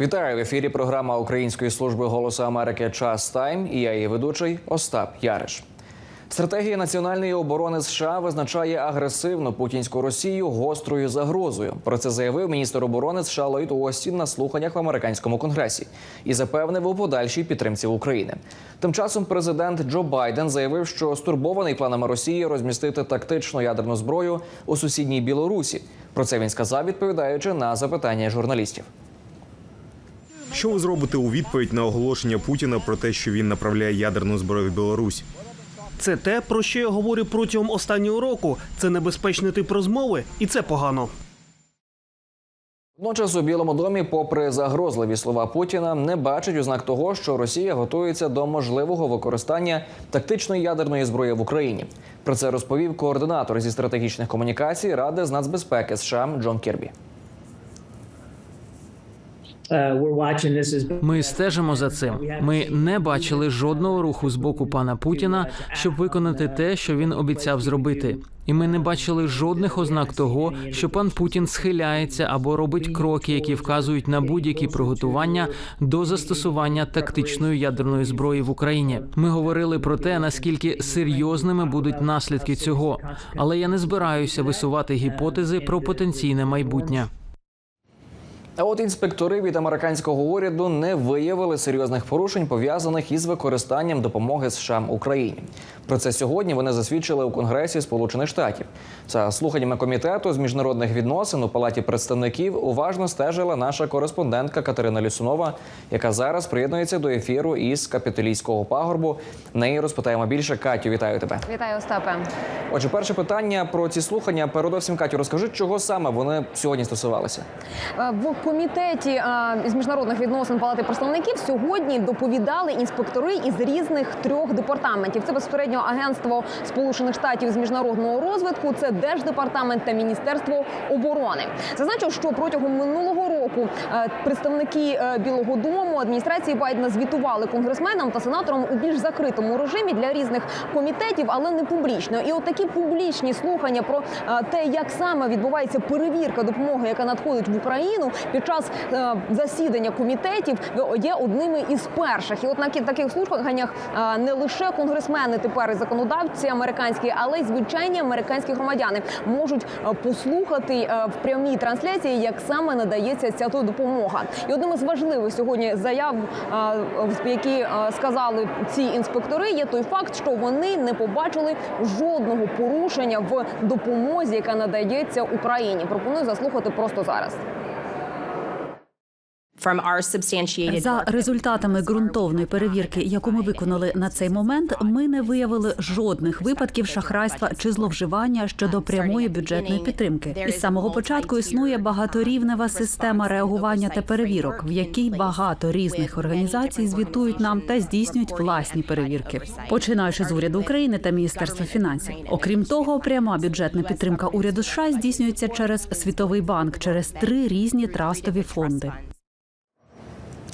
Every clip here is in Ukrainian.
Вітаю в ефірі. Програма Української служби голосу Америки Час Тайм. І я її ведучий Остап Яриш. Стратегія національної оборони США визначає агресивну путінську Росію гострою загрозою. Про це заявив міністр оборони США Ллойд Остін на слуханнях в американському конгресі і запевнив у подальшій підтримці України. Тим часом президент Джо Байден заявив, що стурбований планами Росії розмістити тактичну ядерну зброю у сусідній Білорусі. Про це він сказав, відповідаючи на запитання журналістів. Що ви зробите у відповідь на оголошення Путіна про те, що він направляє ядерну зброю в Білорусь? Це те, про що я говорю протягом останнього року. Це небезпечний тип розмови, і це погано. Водночас у Білому домі, попри загрозливі слова Путіна, не бачить ознак того, що Росія готується до можливого використання тактичної ядерної зброї в Україні. Про це розповів координатор зі стратегічних комунікацій Ради з нацбезпеки США Джон Кірбі. Ми стежимо за цим. Ми не бачили жодного руху з боку пана Путіна, щоб виконати те, що він обіцяв зробити. І ми не бачили жодних ознак того, що пан Путін схиляється або робить кроки, які вказують на будь-які приготування до застосування тактичної ядерної зброї в Україні. Ми говорили про те, наскільки серйозними будуть наслідки цього, але я не збираюся висувати гіпотези про потенційне майбутнє. А от інспектори від американського уряду не виявили серйозних порушень пов'язаних із використанням допомоги США Україні. Про це сьогодні вони засвідчили у Конгресі Сполучених Штатів. За слуханнями комітету з міжнародних відносин у палаті представників уважно стежила наша кореспондентка Катерина Лісунова, яка зараз приєднується до ефіру із капітолійського пагорбу. Неї розпитаємо більше. Катю, вітаю тебе. Вітаю, Остапе. Отже, перше питання про ці слухання. Передовсім Катю, розкажи, чого саме вони сьогодні стосувалися. Е, В комітеті з міжнародних відносин Палати представників сьогодні доповідали інспектори із різних трьох департаментів. Це безпосередньо агентство Сполучених Штатів з міжнародного розвитку, це Держдепартамент та Міністерство оборони. Зазначив, що протягом минулого року е, представники е, Білого Дому адміністрації Байдена звітували конгресменам та сенаторам у більш закритому режимі для різних комітетів, але не публічно. І от такі публічні слухання про е, те, як саме відбувається перевірка допомоги, яка надходить в Україну під час е, засідання комітетів, є одними із перших. І от на таких слуханнях е, не лише конгресмени тепер і законодавці американські, але й звичайні американські громадяни можуть е, послухати в прямій трансляції, як саме надається ця допомога. І одним із важливих сьогодні заяв, які сказали ці інспектори, є той факт, що вони не побачили жодного порушення в допомозі, яка надається Україні. Пропоную заслухати просто зараз. За результатами ґрунтовної перевірки, яку ми виконали на цей момент, ми не виявили жодних випадків шахрайства чи зловживання щодо прямої бюджетної підтримки. Із самого початку існує багаторівнева система реагування та перевірок, в якій багато різних організацій звітують нам та здійснюють власні перевірки, починаючи з уряду України та Міністерства фінансів. Окрім того, пряма бюджетна підтримка уряду США здійснюється через Світовий банк через три різні трастові фонди.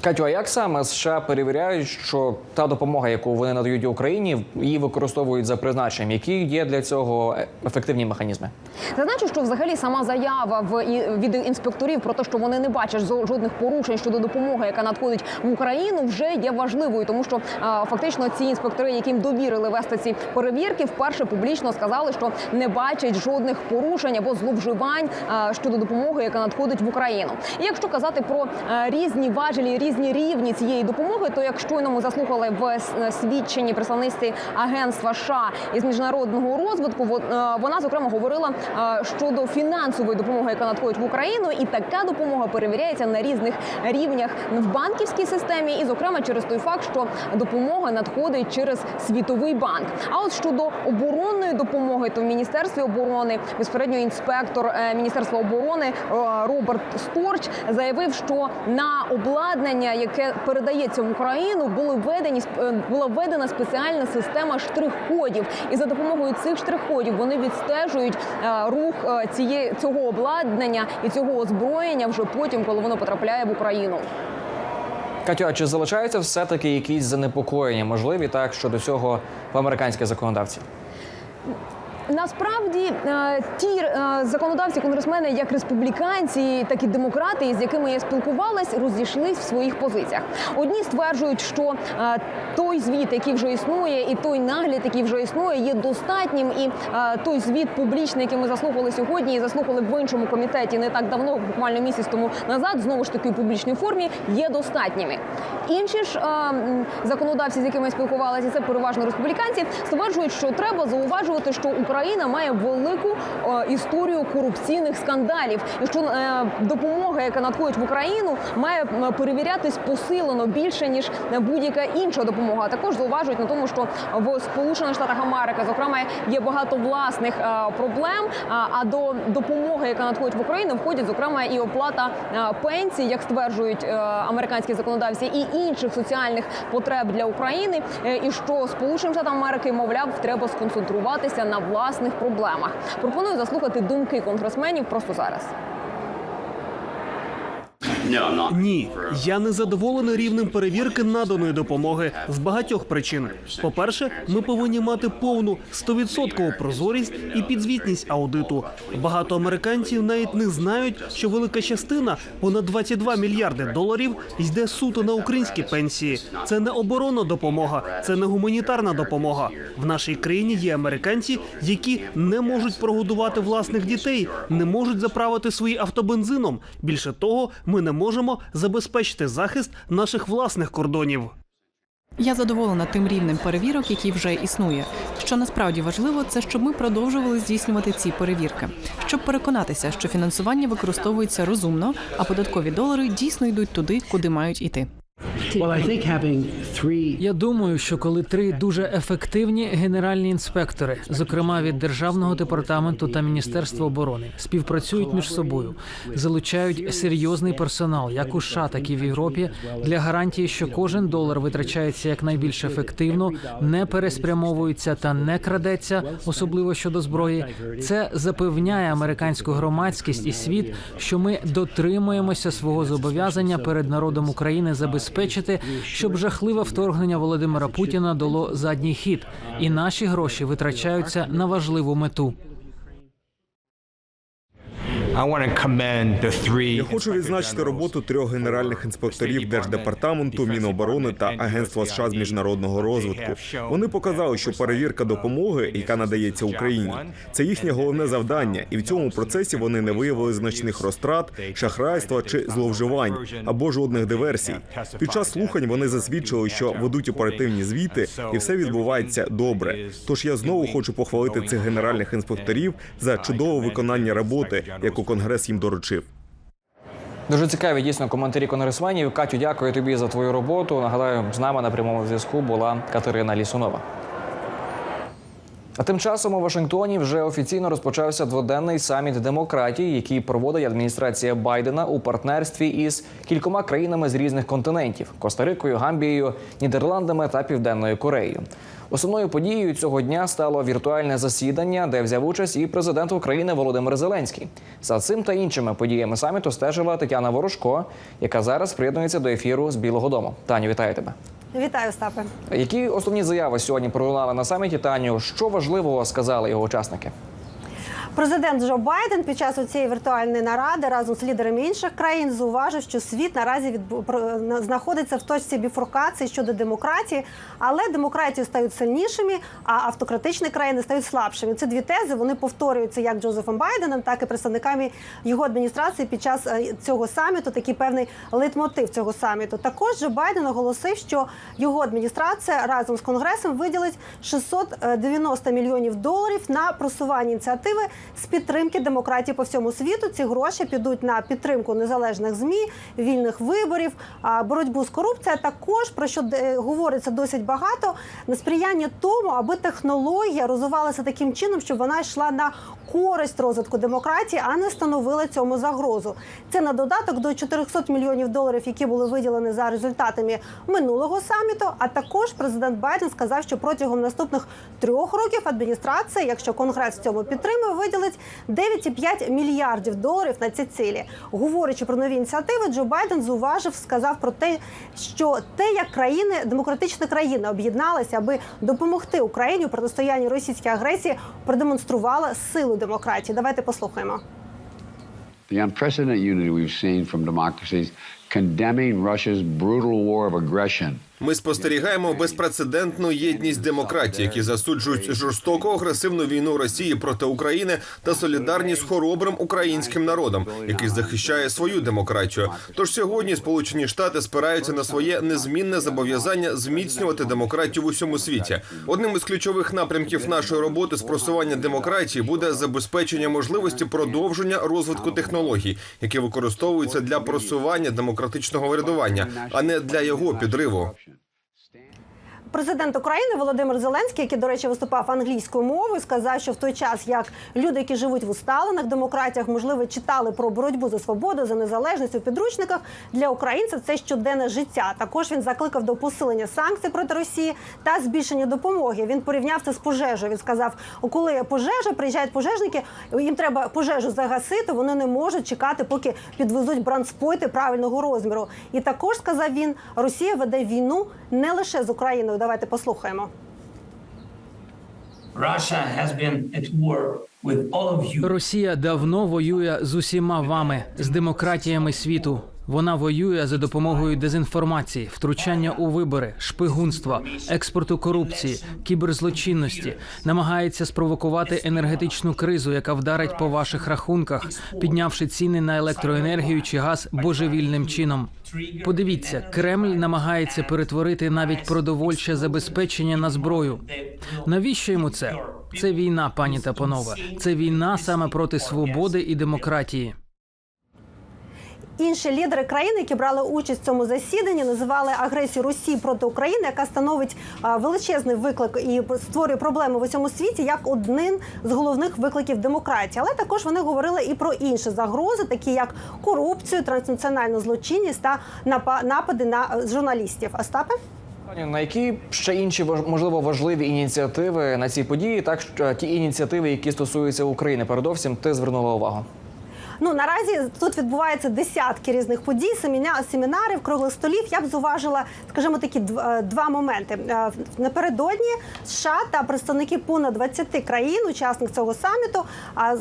Катю, а як саме США перевіряють, що та допомога, яку вони надають Україні, її використовують за призначенням? Які є для цього ефективні механізми? Зазначу, що взагалі сама заява в від інспекторів про те, що вони не бачать жодних порушень щодо допомоги, яка надходить в Україну, вже є важливою, тому що а, фактично ці інспектори, яким довірили вести ці перевірки, вперше публічно сказали, що не бачать жодних порушень або зловживань а, щодо допомоги, яка надходить в Україну. І якщо казати про а, різні важелі, різні рівні цієї допомоги, то як щойно ми заслухали в свідченні представництві агентства США із міжнародного розвитку, е, вона зокрема говорила е, щодо фінансової допомоги, яка надходить в Україну, і така допомога перевіряється на різних рівнях в банківській системі, і зокрема через той факт, що допомога надходить через світовий банк. А от щодо оборонної допомоги, то в міністерстві оборони безпосередньо інспектор е, міністерства оборони Роберт Сторч заявив, що на обладнання, яке передається в Україну, були введені е, була введена спеціальна система штрих-кодів, і за допомогою цих штрих-кодів вони відстежують е, рух е, цієї цього обладнання і цього озброєння вже потім, коли воно потрапляє в Україну. Катю, а чи залишаються все-таки якісь занепокоєння можливі так щодо цього в американських законодавців? Насправді е, ті е, законодавці, конгресмени, як республіканці, так і демократи, з якими я спілкувалась, розійшлись в своїх позиціях. Одні стверджують, що е, той звіт, який вже існує, і той нагляд, який вже існує, є достатнім. І той звіт публічний, який ми заслухали сьогодні, і заслухали в іншому комітеті не так давно, буквально місяць тому назад, знову ж таки у публічній формі, є достатніми. Інші ж законодавці, з якими я спілкувалася, це переважно республіканці, стверджують, що треба зауважувати, що Україна має велику е, історію корупційних скандалів, і що е, допомога, яка надходить в Україну, має перевірятись посилено більше ніж будь-яка інша допомога. Також зауважують на тому, що в Сполучених Штатах Америки, зокрема, є багато власних е, проблем. А, до допомоги, яка надходить в Україну, входять зокрема і оплата пенсій, як стверджують американські законодавці, і інших соціальних потреб для України. І що Сполученим Штатам Америки, мовляв, треба сконцентруватися на власних проблемах. Пропоную заслухати думки конгресменів просто зараз. Ні, я не задоволений рівнем перевірки наданої допомоги з багатьох причин. По-перше, ми повинні мати повну 100% прозорість і підзвітність аудиту. Багато американців навіть не знають, що велика частина, понад 22 мільярди доларів, йде суто на українські пенсії. Це не оборонна допомога, це не гуманітарна допомога. В нашій країні є американці, які не можуть прогодувати власних дітей, не можуть заправити свої авто бензином. Більше того, ми не можемо забезпечити захист наших власних кордонів. Я задоволена тим рівнем перевірок, який вже існує. Що насправді важливо, це щоб ми продовжували здійснювати ці перевірки, щоб переконатися, що фінансування використовується розумно, а податкові долари дійсно йдуть туди, куди мають іти. Я думаю, що коли три дуже ефективні генеральні інспектори, зокрема від державного департаменту та міністерства оборони, співпрацюють між собою, залучають серйозний персонал, як у США, так і в Європі, для гарантії, що кожен долар витрачається якнайбільш ефективно, не переспрямовується та не крадеться, особливо щодо зброї. Це запевняє американську громадськість і світ, що ми дотримуємося свого зобов'язання перед народом України забезпечити, щоб жахливе вторгнення Володимира Путіна дало задній хід, і наші гроші витрачаються на важливу мету. Я хочу відзначити роботу трьох генеральних інспекторів держдепартаменту, Міноборони та Агентства США з міжнародного розвитку. Вони показали, що перевірка допомоги, яка надається Україні, це їхнє головне завдання, і в цьому процесі вони не виявили значних розтрат, шахрайства чи зловживань або жодних диверсій. Під час слухань вони засвідчили, що ведуть оперативні звіти, і все відбувається добре. Тож я знову хочу похвалити цих генеральних інспекторів за чудове виконання роботи, яку конгрес їм доручив. Дуже цікаві дійсно коментарі конгресменів. Катю, дякую тобі за твою роботу. Нагадаю, з нами на прямому зв'язку була Катерина Лісунова. А тим часом у Вашингтоні вже офіційно розпочався дводенний саміт демократії, який проводить адміністрація Байдена у партнерстві із кількома країнами з різних континентів: Коста-Рикою, Гамбією, Нідерландами та Південною Кореєю. Основною подією цього дня стало віртуальне засідання, де взяв участь і президент України Володимир Зеленський. За цим та іншими подіями саміту стежила Тетяна Ворожко, яка зараз приєднується до ефіру з Білого Дому. Таню, вітаю тебе. Вітаю, Остапе. Які основні заяви сьогодні пролунали на саміті Таню? Що важливого сказали його учасники? Президент Джо Байден під час цієї віртуальної наради разом з лідерами інших країн зауважив, що світ наразі на- знаходиться в точці біфуркації щодо демократії, але демократії стають сильнішими, а автократичні країни стають слабшими. Ці дві тези вони повторюються як Джозефом Байденом, так і представниками його адміністрації під час е, цього саміту. Такий певний лейтмотив цього саміту. Також Джо Байден оголосив, що його адміністрація разом з конгресом виділить 690 мільйонів доларів на просування ініціативи з підтримки демократії по всьому світу. Ці гроші підуть на підтримку незалежних змі, вільних виборів, боротьбу з корупцією. Також про що е, говориться досить багато на сприяння тому, аби технологія розвивалася таким чином, щоб вона йшла на користь розвитку демократії, а не становила цьому загрозу. Це на додаток до 400 мільйонів доларів, які були виділені за результатами минулого саміту. А також президент Байден сказав, що протягом наступних трьох років адміністрація, якщо конгрес в цьому підтримує, виділить виділить 9,5 мільярдів доларів на ці цілі. Говорячи про нові ініціативи, Джо Байден зауважив, сказав про те, що те, як країни, демократична країна об'єдналася, аби допомогти Україні у протистоянні російській агресії, продемонструвала силу демократії. Давайте послухаємо. The unprecedented unity we've seen from democracies condemning Russia's brutal war of aggression Ми спостерігаємо безпрецедентну єдність демократій, які засуджують жорстоку агресивну війну Росії проти України та солідарні з хоробрим українським народом, який захищає свою демократію. Тож сьогодні Сполучені Штати спираються на своє незмінне зобов'язання зміцнювати демократію в усьому світі. Одним із ключових напрямків нашої роботи з просування демократії буде забезпечення можливості продовження розвитку технологій, які використовуються для просування демократичного врядування, а не для його підриву. Президент України Володимир Зеленський, який, до речі, виступав англійською мовою, сказав, що в той час як люди, які живуть в усталених демократіях, можливо, читали про боротьбу за свободу, за незалежність у підручниках для українців це щоденне життя. Також він закликав до посилення санкцій проти Росії та збільшення допомоги. Він порівняв це з пожежею. Він сказав: коли пожежа приїжджають пожежники, їм треба пожежу загасити. Вони не можуть чекати, поки підвезуть бранспойти правильного розміру. І також сказав він: Росія веде війну не лише з Україною. Давайте послухаємо. Russia has been at war with all of you. Росія давно воює з усіма вами, з демократіями світу. Вона воює за допомогою дезінформації, втручання у вибори, шпигунства, експорту корупції, кіберзлочинності, намагається спровокувати енергетичну кризу, яка вдарить по ваших рахунках, піднявши ціни на електроенергію чи газ божевільним чином. Подивіться, Кремль намагається перетворити навіть продовольче забезпечення на зброю. Навіщо йому це? Це війна, пані та панове. Це війна саме проти свободи і демократії. Інші лідери країни, які брали участь в цьому засіданні, називали агресію Росії проти України, яка становить величезний виклик і створює проблеми в усьому світі, як один з головних викликів демократії. Але також вони говорили і про інші загрози, такі як корупцію, транснаціональну злочинність та напа- напади на е, журналістів. Остапе? На які ще інші можливо важливі ініціативи на цій події, так що ті ініціативи, які стосуються України, передовсім ти звернула увагу. Ну наразі тут відбуваються десятки різних подій, семіна- семінарів, круглих столів. Я б зуважила, скажімо, такі е, два моменти. Е, Напередодні США та представники понад 20 країн, учасник цього саміту, а,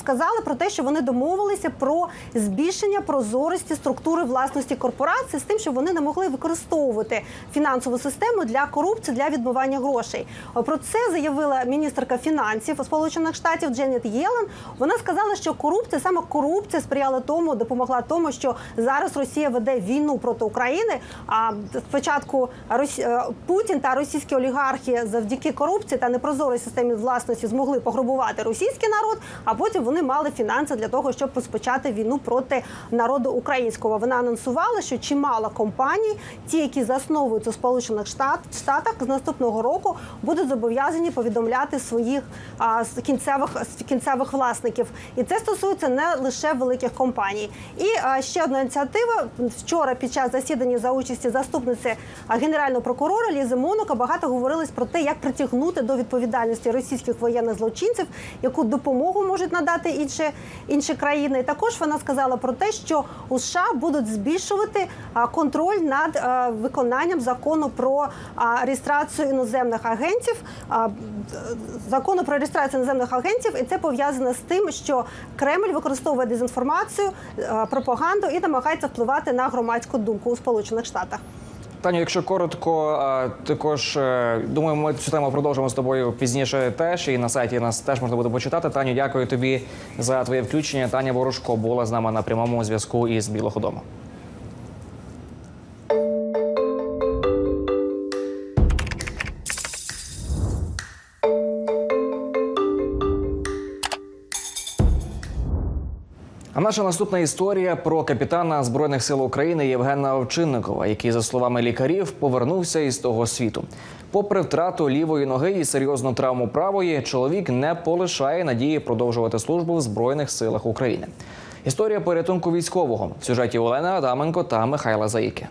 сказали про те, що вони домовилися про збільшення прозорості структури власності корпорації з тим, щоб вони не могли використовувати фінансову систему для корупції для відмивання грошей. Про це заявила міністерка фінансів Сполучених Штатів Дженет Єлен. Вона сказала, що корупція саме корупція сприяла тому, допомогла тому, що зараз Росія веде війну проти України. А спочатку е, Путін та російські олігархи завдяки корупції та непрозорій системі власності змогли пограбувати російський народ, а потім вони мали фінанси для того, щоб розпочати війну проти народу українського. Вона анонсувала, що чимало компаній, ті, які засновуються у Сполучених Штат, Штатах, з наступного року будуть зобов'язані повідомляти своїх а, кінцевих кінцевих власників. І це стосується не лише великих компаній. І а, ще одна ініціатива вчора під час засідання за участі заступниці генерального прокурора Лізи Монока багато говорилось про те, як притягнути до відповідальності російських воєнних злочинців, яку допомогу можуть надати інші, інші країни. Також вона сказала про те, що у США будуть збільшувати контроль над виконанням закону про реєстрацію іноземних агентів, закону про реєстрацію іноземних агентів, і це пов'язано з тим, що Кремль використовує дезінформацію, пропаганду і намагається впливати на громадську думку у Сполучених Штатах. Таню, якщо коротко, також е, думаю, ми цю тему продовжимо з тобою пізніше. Теж і на сайті нас теж можна буде почитати. Таню, дякую тобі за твоє включення. Таня Ворожко була з нами на прямому зв'язку із Білого Дому. Наша наступна історія про капітана збройних сил України Євгена Овчинникова, який, за словами лікарів, повернувся із того світу. Попри втрату лівої ноги і серйозну травму правої, чоловік не полишає надії продовжувати службу в збройних силах України. Історія порятунку військового в сюжеті Олени Адаменко та Михайла Заїки.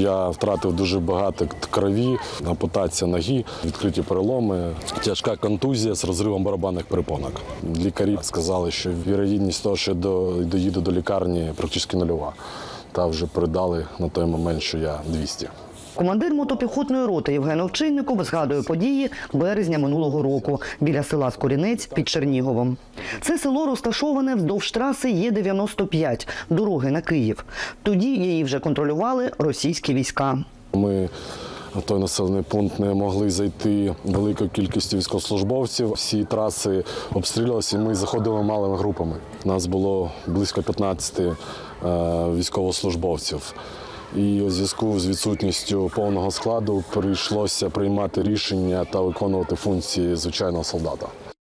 Я втратив дуже багато крові, ампутація ноги, відкриті переломи, тяжка контузія з розривом барабанних перепонок. Лікарі сказали, що вірогідність того, що доїду до лікарні, практично нульова. Та вже передали на той момент, що я 200. Командир мотопіхотної роти Євген Овчинников згадує події березня минулого року біля села Скорінець під Черніговом. Це село розташоване вздовж траси Є-95, дороги на Київ. Тоді її вже контролювали російські війська. Ми в той населений пункт не могли зайти великою кількістю військовослужбовців. Всі траси обстрілювалися, і ми заходили малими групами. Нас було близько 15 е, військовослужбовців. І у зв'язку з відсутністю повного складу прийшлося приймати рішення та виконувати функції звичайного солдата.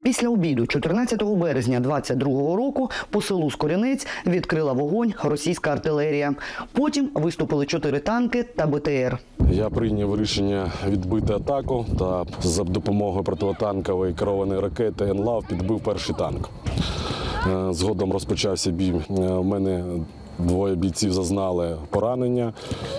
Після обіду, 14 березня 22-го року, по селу Скорінець відкрила вогонь російська артилерія. Потім виступили чотири танки та БТР. Я прийняв рішення відбити атаку та за допомогою противотанкової керованої ракети «Енлав» підбив перший танк. Е, Згодом розпочався бій. Е, У мене двоє бійців зазнали поранення,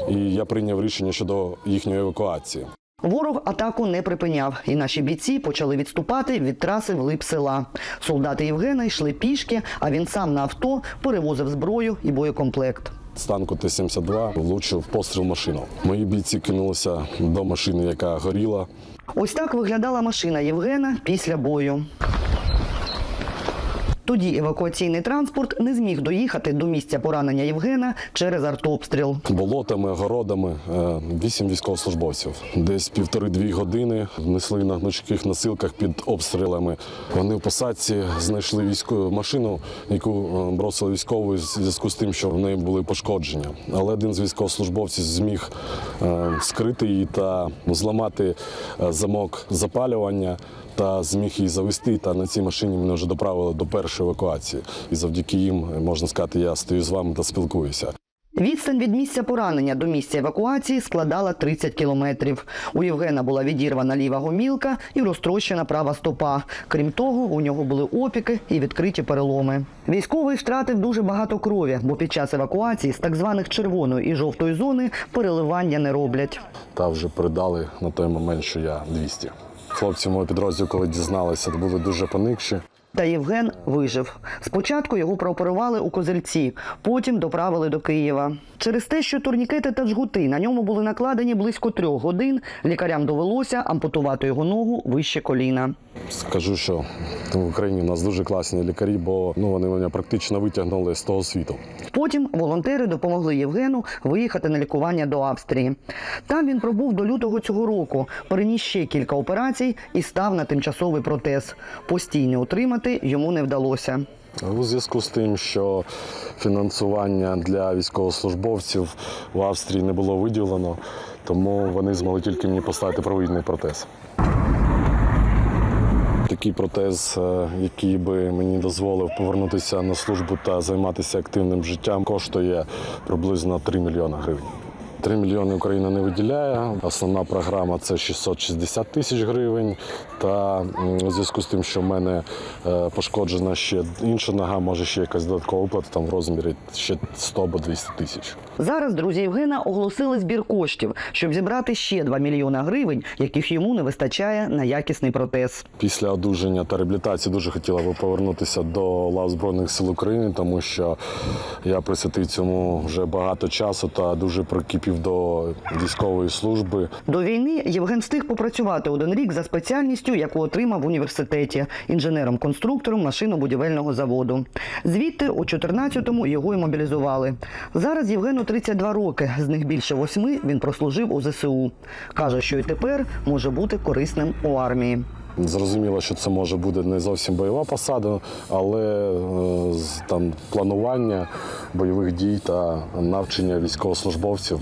і я прийняв рішення щодо їхньої евакуації. Ворог атаку не припиняв, і наші бійці почали відступати від траси вглиб села. Солдати Євгена йшли пішки, а він сам на авто перевозив зброю і боєкомплект. З танку Т-72 влучив постріл в машину. Мої бійці кинулися до машини, яка горіла. Ось так виглядала машина Євгена після бою. Тоді евакуаційний транспорт не зміг доїхати до місця поранення Євгена через артобстріл. болотами, городами. е, Вісім військовослужбовців. Десь півтори-дві години несли на гнучких носилках під обстрілами. Вони в посадці знайшли військову машину, яку е, бросили військові в зв'язку з тим, що в неї були пошкодження. Але один з військовослужбовців зміг е, скрити її та зламати замок запалювання. Та зміг її завести. Та на цій машині мене вже доправили до першої евакуації. І завдяки їм можна сказати, я стою з вами та спілкуюся. Відстань від місця поранення до місця евакуації складала 30 кілометрів. У Євгена була відірвана ліва гомілка і розтрощена права стопа. Крім того, у нього були опіки і відкриті переломи. Військовий втратив дуже багато крові, бо під час евакуації з так званих червоної і жовтої зони переливання не роблять. Та вже передали на той момент, що я 200. Хлопці мого підрозділу, коли дізналися, були дуже поникші. Та Євген вижив. Спочатку його прооперували у Козельці, потім доправили до Києва. Через те, що турнікети та жгути на ньому були накладені близько трьох годин, лікарям довелося ампутувати його ногу вище коліна. Скажу, що в Україні у нас дуже класні лікарі, бо ну вони мене практично витягнули з того світу. Потім волонтери допомогли Євгену виїхати на лікування до Австрії. Там він пробув до лютого цього року, переніс ще кілька операцій і став на тимчасовий протез. Постійно утримати йому не вдалося. У зв'язку з тим, що фінансування для військовослужбовців в Австрії не було виділено, тому вони змогли тільки мені поставити провідний протез. Такий протез, е, який би мені дозволив повернутися на службу та займатися активним життям, коштує приблизно 3 мільйони гривень. 3 мільйони Україна не виділяє. Основна програма це 660 тисяч гривень. Та в зв'язку з тим, що в мене е, пошкоджена ще інша нога, може ще якась додаткова виплата там в розмірі ще 100 або 200 тисяч. Зараз друзі Євгена оголосили збір коштів, щоб зібрати ще 2 мільйона гривень, яких йому не вистачає на якісний протез. Після одужання та реабілітації дуже хотіла би повернутися до лав Збройних сил України, тому що я присвятив цьому вже багато часу та дуже прикипів до військової служби. До війни Євген встиг попрацювати один рік за спеціальністю, яку отримав в університеті інженером-конструктором машинобудівельного заводу. Звідти у 14-му його і мобілізували. Зараз Євгену 32 роки, з них більше восьми він прослужив у ЗСУ. Каже, що і тепер може бути корисним у армії. Зрозуміло, що це може бути не зовсім бойова посада, але е, там планування бойових дій та навчання військовослужбовців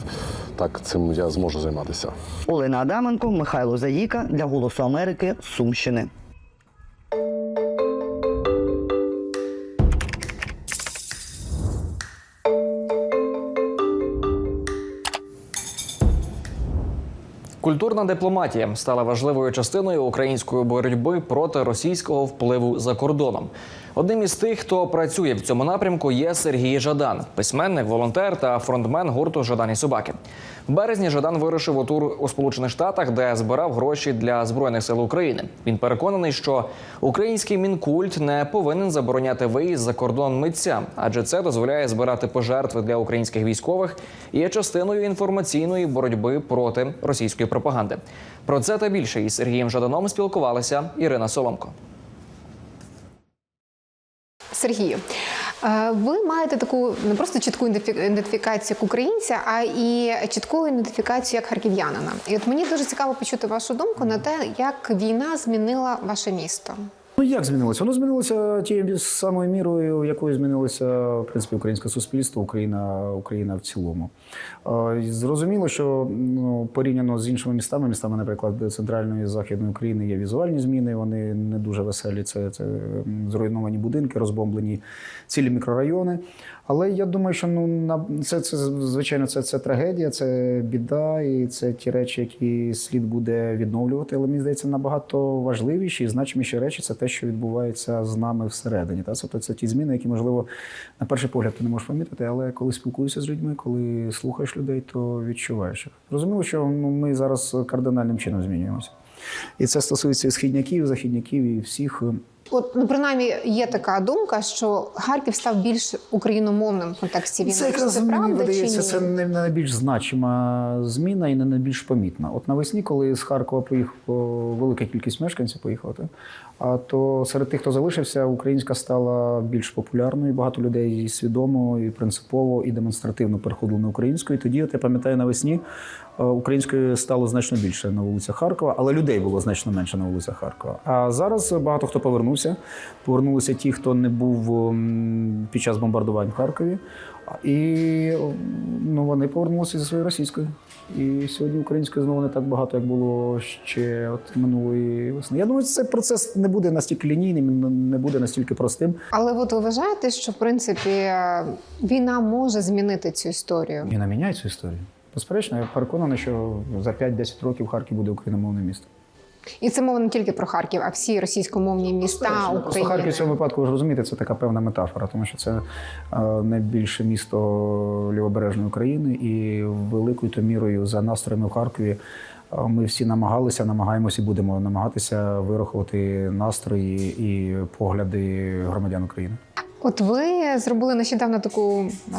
так цим я зможу займатися. Олена Адаменко, Михайло Заїка для Голосу Америки Сумщини. Культурна дипломатія стала важливою частиною української боротьби проти російського впливу за кордоном. Одним із тих, хто працює в цьому напрямку, є Сергій Жадан, письменник, волонтер та фронтмен гурту Жадан і собаки. В березні Жадан вирушив у тур у Сполучених Штатах, де збирав гроші для збройних сил України. Він переконаний, що український мінкульт не повинен забороняти виїзд за кордон митцям, адже це дозволяє збирати пожертви для українських військових і є частиною інформаційної боротьби проти російської пропаганди. Про це та більше із Сергієм Жаданом спілкувалася Ірина Соломко. Сергію, е, ви маєте таку не просто чітку ідентифі- ідентифікацію як українця, а і чітку ідентифікацію як харків'янина. І от мені дуже цікаво почути вашу думку на те, як війна змінила ваше місто. Ну як змінилося? Воно змінилося тією самою мірою, якою змінилося в принципі українське суспільство, Україна, Україна в цілому. Зрозуміло, що ну, порівняно з іншими містами, містами, наприклад, центральної і західної України є візуальні зміни. Вони не дуже веселі. Це, це зруйновані будинки, розбомблені цілі мікрорайони. Але я думаю, що ну на це, це звичайно це, це трагедія, це біда, і це ті речі, які слід буде відновлювати. Але мені здається, набагато важливіші і значиміші речі це те, що відбувається з нами всередині. Та тобто це ті зміни, які можливо на перший погляд ти не можеш помітити, але коли спілкуєшся з людьми, коли слухаєш людей, то відчуваєш. їх. Розуміло, що ну, ми зараз кардинальним чином змінюємося. І це стосується і східняків, західняків і всіх. От ну принаймні є така думка, що Харків став більш україномовним в контексті війни. Це якраз це мені правда чи видається, ні? це не найбільш значима зміна і не найбільш помітна. От навесні, коли з Харкова поїхала велика кількість мешканців, поїхала, то серед тих, хто залишився, українська стала більш популярною. Багато людей і свідомо, і принципово, і демонстративно переходили на українську. І тоді, от я пам'ятаю, навесні е, української стало значно більше на вулицях Харкова, але людей було значно менше на вулицях Харкова. А зараз багато хто повернувся. Повернулися ті, хто не був під час бомбардувань в Харкові. І ну, вони повернулися зі своєю російською. І сьогодні української знову не так багато, як було ще от минулої весни. Я думаю, цей процес не буде настільки лінійним, не буде настільки простим. Але от ви вважаєте, що в принципі е, війна може змінити цю історію? Війна міняє цю історію. Безперечно, я переконаний, що за 5-10 років Харків буде україномовне місто. І це мова не тільки про Харків, а всі російськомовні міста Просто України. Харків в цьому випадку ви ж розумієте, це така певна метафора, тому що це е, найбільше місто лівобережної України, і великою то мірою за настроями в Харкові. е, Ми всі намагалися, намагаємося і будемо намагатися вирахувати настрої і погляди громадян України. От ви зробили нещодавно таку е,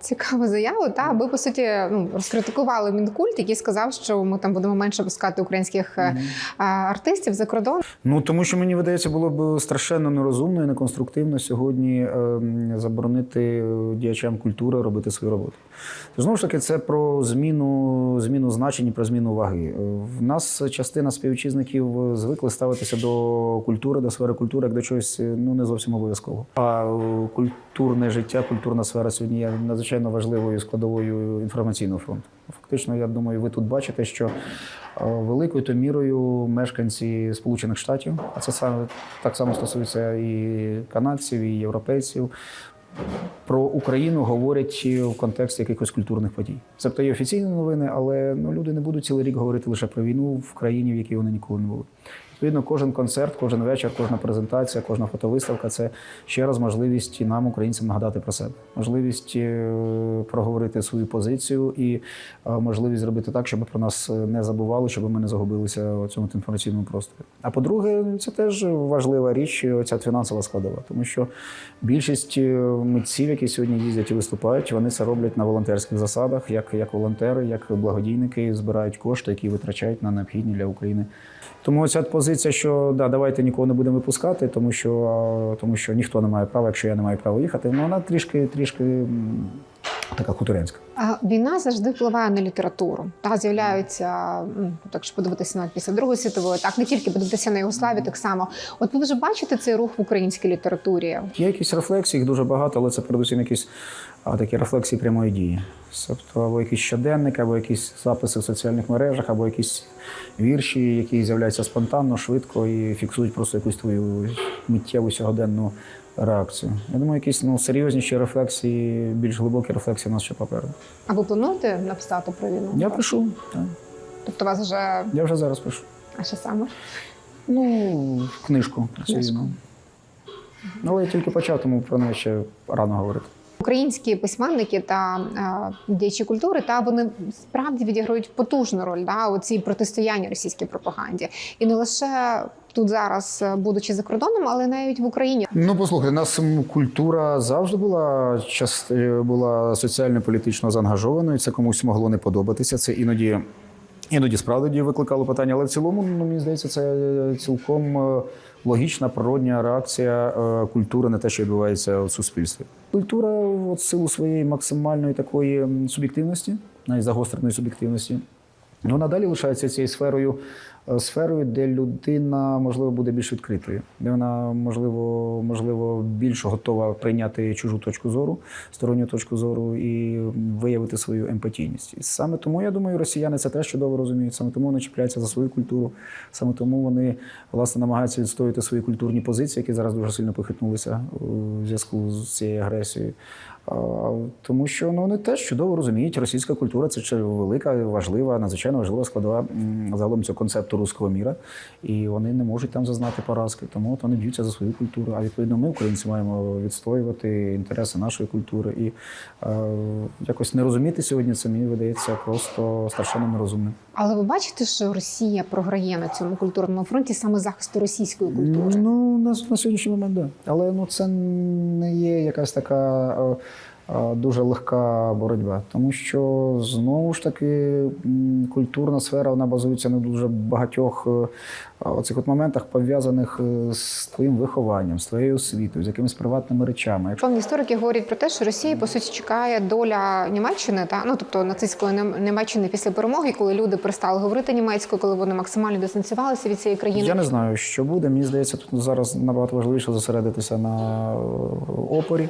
цікаву заяву. Та ви по суті ну розкритикували мінкульт, який сказав, що ми там будемо менше пускати українських е, е, артистів за кордон. Ну тому що мені видається, було б страшенно нерозумно і неконструктивно сьогодні ем, заборонити діячам культури робити свою роботу. Знову ж таки, це про зміну, зміну значень, і про зміну ваги. Е, В нас частина співвітчизників звикли ставитися до культури, до сфери культури як до чогось е, ну не зовсім обов'язково. А е, культурне життя, культурна сфера сьогодні є надзвичайно важливою складовою інформаційного фронту. Фактично, я думаю, ви тут бачите, що е, великою то мірою мешканці Сполучених Штатів, а це саме так само стосується і канадців, і європейців. Про Україну говорять в контексті якихось культурних подій. Це є офіційні новини, але ну, люди не будуть цілий рік говорити лише про війну в країні, в якій вони ніколи не були. Відповідно, кожен концерт, кожен вечір, кожна презентація, кожна фотовиставка це ще раз можливість нам, українцям, нагадати про себе, можливість е, проговорити свою позицію і е, можливість зробити так, щоб про нас не забували, щоб ми не загубилися у цьому інформаційному просторі. А по-друге, це теж важлива річ, ця фінансова складова, тому що більшість е, митців, які сьогодні їздять і виступають, вони це роблять на волонтерських засадах, як, як волонтери, як благодійники, збирають кошти, які витрачають на необхідні для України. Тому ця позиція, що да, давайте нікого не будемо випускати, тому що, тому що ніхто не має права, якщо я не маю права їхати, ну вона трішки, трішки така хуторянська. Війна завжди впливає на літературу. Та з'являються, так якщо подивитися навіть після Другої світової, так не тільки подивитися на Югославію, так само. От ви вже бачите цей рух в українській літературі? Є якісь рефлексії, їх дуже багато, але це передусім якісь а, такі рефлексії прямої дії. Тобто або якісь щоденники, або якісь записи в соціальних мережах, або якісь вірші, які з'являються спонтанно, швидко і фіксують просто якусь твою миттєву сьогоденну реакцію. Я думаю, якісь ну, серйозніші рефлексії, більш глибокі рефлексії у нас ще попереду. А ви плануєте написати про війну? Я пишу. Так. Тобто у вас вже Я вже зараз пишу. а що саме? Ну, книжку Цю Книжку. ну. Але я тільки почав, тому про неї ще рано говорити. Українські письменники та е, діячі культури та вони справді відіграють потужну роль да, у цій протистоянні російській пропаганді, і не лише тут зараз, е, будучи за кордоном, але навіть в Україні. Ну, послухайте, нас культура завжди була част... е, була соціально-політично заангажованою. Це комусь могло не подобатися. Це іноді, іноді справді викликало питання. Але в цілому, ну мені здається, це цілком е, логічна природня реакція е, культури на те, що відбувається в суспільстві. Культура, в силу своєї максимальної такої суб'єктивності, навіть загостреної суб'єктивності, вона далі лишається цією сферою, сферою, де людина можливо буде більш відкритою, де вона можливо, можливо більш готова прийняти чужу точку зору, сторонню точку зору і виявити свою емпатійність. І саме тому я думаю, росіяни це теж чудово розуміють. Саме тому вони чіпляються за свою культуру, саме тому вони власне намагаються відстоювати свої культурні позиції, які зараз дуже сильно похитнулися у зв'язку з цією агресією. Тому що ну, вони теж чудово розуміють, російська культура це велика, важлива, надзвичайно важлива складова загалом цього концепту руського міра, і вони не можуть там зазнати поразки. Тому от вони б'ються за свою культуру. А відповідно, ми, українці, маємо відстоювати інтереси нашої культури. І е, якось не розуміти сьогодні це мені видається просто страшенно нерозумним. Але ви бачите, що Росія програє на цьому культурному фронті саме захисту російської культури? Ну, на, на сьогоднішній момент. Да. Але ну, це не є якась така е, дуже легка боротьба. Тому що знову ж таки культурна сфера вона базується на дуже багатьох е, оцих от моментах, пов'язаних е, з твоїм вихованням, з твоєю освітою, з якимись приватними речами. Певні історики говорять про те, що Росія по суті чекає доля Німеччини, та ну тобто нацистської Німеччини після перемоги, коли люди перестали говорити німецькою, коли вони максимально дистанціювалися від цієї країни. Я не знаю, що буде. Мені здається, тут зараз набагато важливіше зосередитися на е, опорі,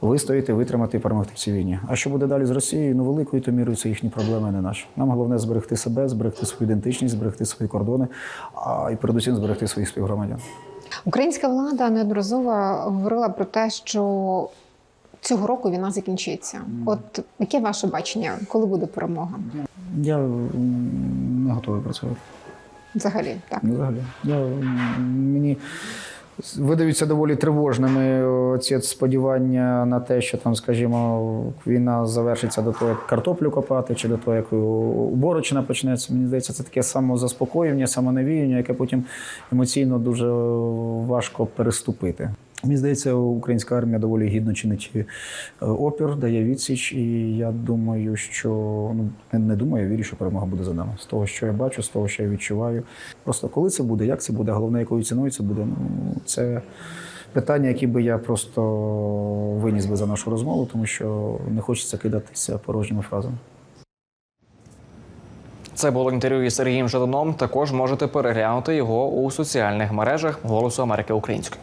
вистояти, витримати і перемогти в цій війні. А що буде далі з Росією? Ну, великою то мірою це їхні проблеми, а не наші. Нам головне зберегти себе, зберегти свою ідентичність, зберегти свої кордони, а і передусім зберегти своїх співгромадян. Українська влада неодноразово говорила про те, що цього року війна закінчиться. От яке ваше бачення, коли буде перемога? Я не готовий працювати. Взагалі, так. Взагалі. Я, мені видаються доволі тривожними ці сподівання на те, що там, скажімо, війна завершиться до того, як картоплю копати, чи до того, як уборочна почнеться. Мені здається, це таке самозаспокоєння, самонавіяння, яке потім емоційно дуже важко переступити. Мені здається, українська армія доволі гідно чинить е, опір, дає відсіч, і я думаю, що ну не- думаю, я вірю, що перемога буде за нами. З того, що я бачу, з того, що я відчуваю. Просто коли це буде, як це буде, головне, якою ціною це буде. Ну це питання, які би я просто виніс би за нашу розмову, тому що не хочеться кидатися порожніми фразами. Це було інтерв'ю із Сергієм Жаданом. Також можете переглянути його у соціальних мережах Голосу Америки Української.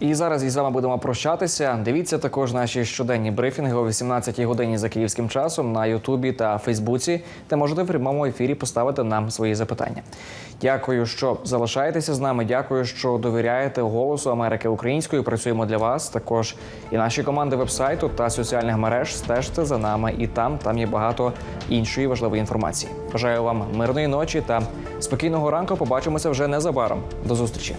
І зараз із вами будемо прощатися. Дивіться також наші щоденні брифінги о 18-й годині за київським часом на Ютубі та Фейсбуці, де можете в прямому ефірі поставити нам свої запитання. Дякую, що залишаєтеся з нами. Дякую, що довіряєте голосу Америки українською. Працюємо для вас. Також і наші команди вебсайту та соціальних мереж стежте за нами. І там там є багато іншої важливої інформації. Бажаю вам мирної ночі та спокійного ранку. Побачимося вже незабаром. До зустрічі.